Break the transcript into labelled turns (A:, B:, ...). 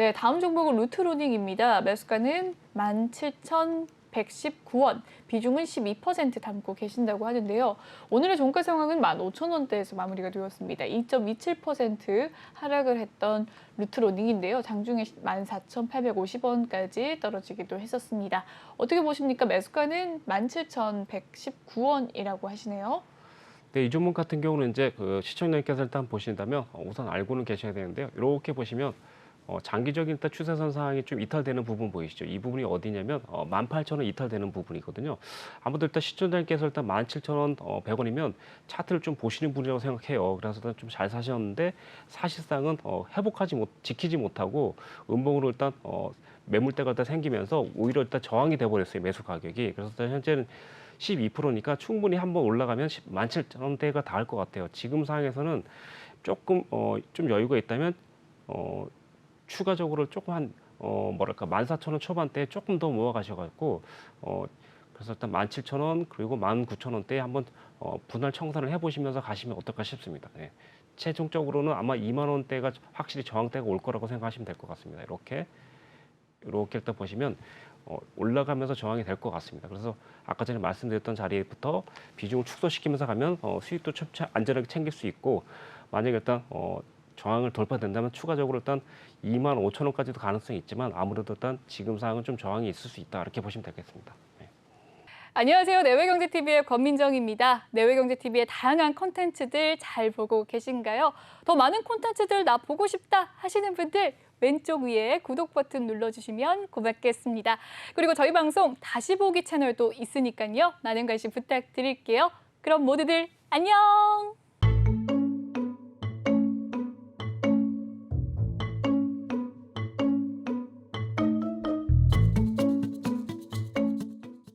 A: 네, 다음 종목은 루트로닝입니다. 매수가는 17,119원, 비중은 12% 담고 계신다고 하는데요. 오늘의 종가 상황은 15,000원대에서 마무리가 되었습니다. 2.27% 하락을 했던 루트로닝인데요. 장중에 14,850원까지 떨어지기도 했었습니다. 어떻게 보십니까? 매수가는 17,119원이라고 하시네요.
B: 네, 이 종목 같은 경우는 이제 그 시청자님께서 일단 보신다면 어, 우선 알고는 계셔야 되는데요. 이렇게 보시면 어, 장기적인 일단 추세선 상황이 좀 이탈되는 부분 보이시죠? 이 부분이 어디냐면 어, 18,000원 이탈되는 부분이거든요. 아무도 일단 시청자님께서 일단 17,000원 어, 100원이면 차트를 좀 보시는 분이라고 생각해요. 그래서 좀잘 사셨는데 사실상은 어, 회복하지 못, 지키지 못하고 음봉으로 일단 어, 매물대가 일단 생기면서 오히려 일단 저항이 돼버렸어요 매수 가격이. 그래서 일단 현재는 12%니까 충분히 한번 올라가면 17,000원대가 닿을 것 같아요. 지금 상황에서는 조금 어, 좀 여유가 있다면 어, 추가적으로 조금 한 어, 뭐랄까 14,000원 초반대에 조금 더 모아가셔가지고 어, 그래서 일단 17,000원 그리고 19,000원대에 한번 어, 분할 청산을 해보시면서 가시면 어떨까 싶습니다. 네. 최종적으로는 아마 2만 원대가 확실히 저항대가 올 거라고 생각하시면 될 것 같습니다. 이렇게 이렇게 일단 보시면 어, 올라가면서 저항이 될 것 같습니다. 그래서 아까 전에 말씀드렸던 자리부터 비중을 축소시키면서 가면 어, 수익도 안전하게 챙길 수 있고 만약에 일단 어, 저항을 돌파된다면 추가적으로 일단 2만 5천 원까지도 가능성이 있지만 아무래도 일단 지금 상황은 좀 저항이 있을 수 있다 이렇게 보시면 되겠습니다. 네.
A: 안녕하세요. 내외경제TV의 권민정입니다. 내외경제TV의 다양한 콘텐츠들 잘 보고 계신가요? 더 많은 콘텐츠들 나 보고 싶다 하시는 분들 왼쪽 위에 구독 버튼 눌러주시면 고맙겠습니다. 그리고 저희 방송 다시 보기 채널도 있으니까요. 많은 관심 부탁드릴게요. 그럼 모두들 안녕!